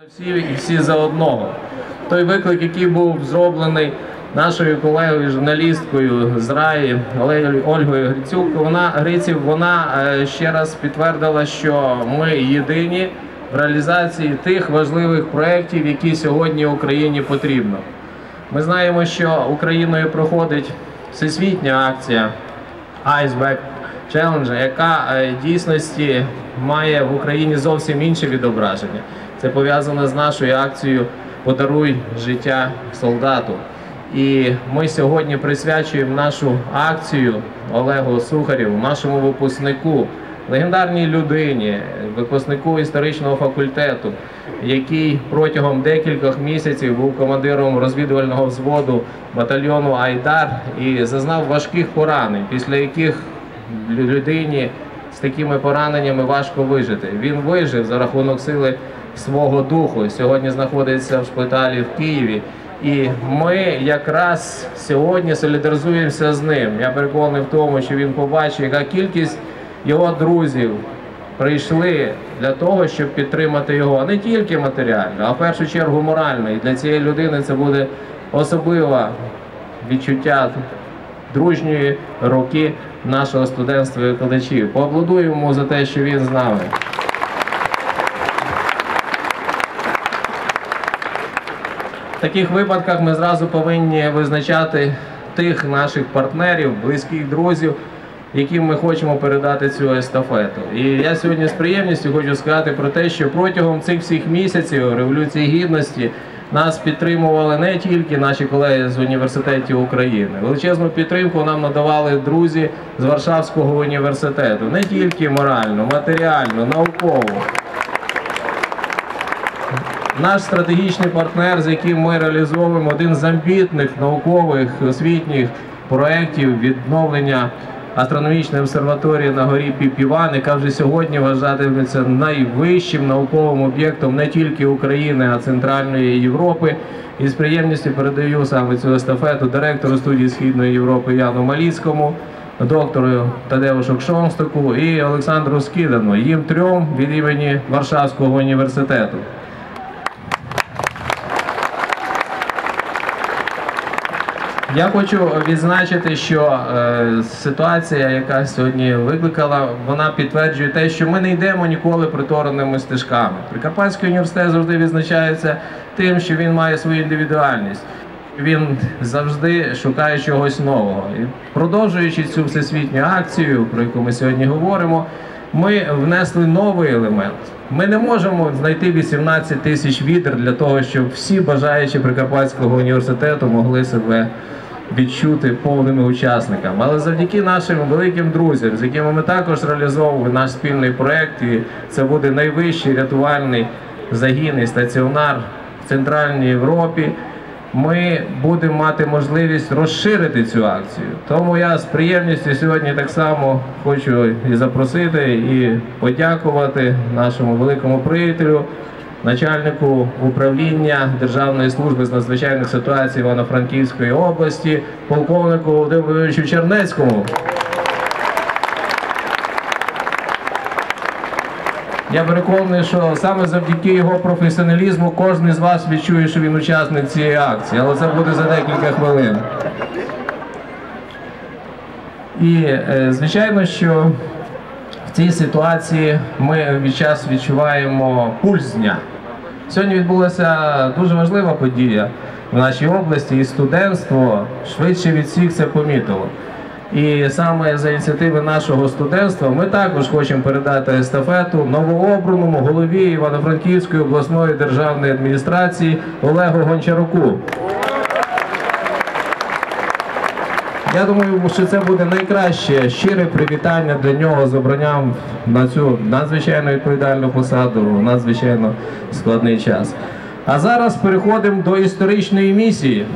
За всі і всі за одного. Той виклик, який був зроблений нашою колегою, журналісткою з РАї Ольгою Грицюк, вона Гриців, вона е, ще раз підтвердила, що ми єдині в реалізації тих важливих проєктів, які сьогодні Україні потрібно. Ми знаємо, що Україною проходить всесвітня акція Iceberg Challenge, яка е, в дійсності має в Україні зовсім інше відображення. Це пов'язано з нашою акцією Подаруй життя солдату. І ми сьогодні присвячуємо нашу акцію Олегу Сухарєву, нашому випускнику, легендарній людині, випускнику історичного факультету, який протягом декількох місяців був командиром розвідувального взводу батальйону Айдар і зазнав важких поранень, після яких людині з такими пораненнями важко вижити. Він вижив за рахунок сили свого духу. Сьогодні знаходиться в шпиталі в Києві. І ми якраз сьогодні солідаризуємося з ним. Я переконаний в тому, що він побачив, яка кількість його друзів прийшли для того, щоб підтримати його не тільки матеріально, а в першу чергу морально. І для цієї людини це буде особливе відчуття дружньої руки нашого студентства і викладачів. Поаплодуємо за те, що він з нами. В таких випадках ми зразу повинні визначати тих наших партнерів, близьких друзів, яким ми хочемо передати цю естафету. І я сьогодні з приємністю хочу сказати про те, що протягом цих всіх місяців Революції Гідності нас підтримували не тільки наші колеги з університетів України. Величезну підтримку нам надавали друзі з Варшавського університету, не тільки морально, матеріально, науково. Наш стратегічний партнер, з яким ми реалізовуємо один з амбітних наукових освітніх проєктів відновлення астрономічної обсерваторії на горі Піпіван, яка вже сьогодні вважатиметься найвищим науковим об'єктом не тільки України, а Центральної Європи. І з приємністю передаю саме цю естафету директору студії Східної Європи Яну Маліцькому, доктору Тадеушу Кшонстаку і Олександру Скидану. Їм трьом від імені Варшавського університету. Я хочу відзначити, що е, ситуація, яка сьогодні викликала, вона підтверджує те, що ми не йдемо ніколи притореними стежками. Прикарпатський університет завжди відзначається тим, що він має свою індивідуальність. Він завжди шукає чогось нового. І продовжуючи цю всесвітню акцію, про яку ми сьогодні говоримо, ми внесли новий елемент. Ми не можемо знайти 18 тисяч відер для того, щоб всі бажаючі Прикарпатського університету могли себе відчути повними учасниками. Але завдяки нашим великим друзям, з якими ми також реалізовували наш спільний проект, і це буде найвищий рятувальний загін і стаціонар в Центральній Європі. Ми будемо мати можливість розширити цю акцію. Тому я з приємністю сьогодні так само хочу і запросити, і подякувати нашому великому приятелю, начальнику управління Державної служби з надзвичайних ситуацій Івано-Франківської області, полковнику Володимиру Чернецькому. Я переконаний, що саме завдяки його професіоналізму кожен з вас відчує, що він учасник цієї акції, але це буде за декілька хвилин. І е, звичайно, що в цій ситуації ми від час відчуваємо пульс дня. Сьогодні відбулася дуже важлива подія в нашій області, і студентство швидше від всіх це помітило. І саме за ініціативи нашого студентства ми також хочемо передати естафету новообраному голові Івано-Франківської обласної державної адміністрації Олегу Гончаруку. Я думаю, що це буде найкраще щире привітання для нього з обранням на цю надзвичайно відповідальну посаду надзвичайно складний час. А зараз переходимо до історичної місії.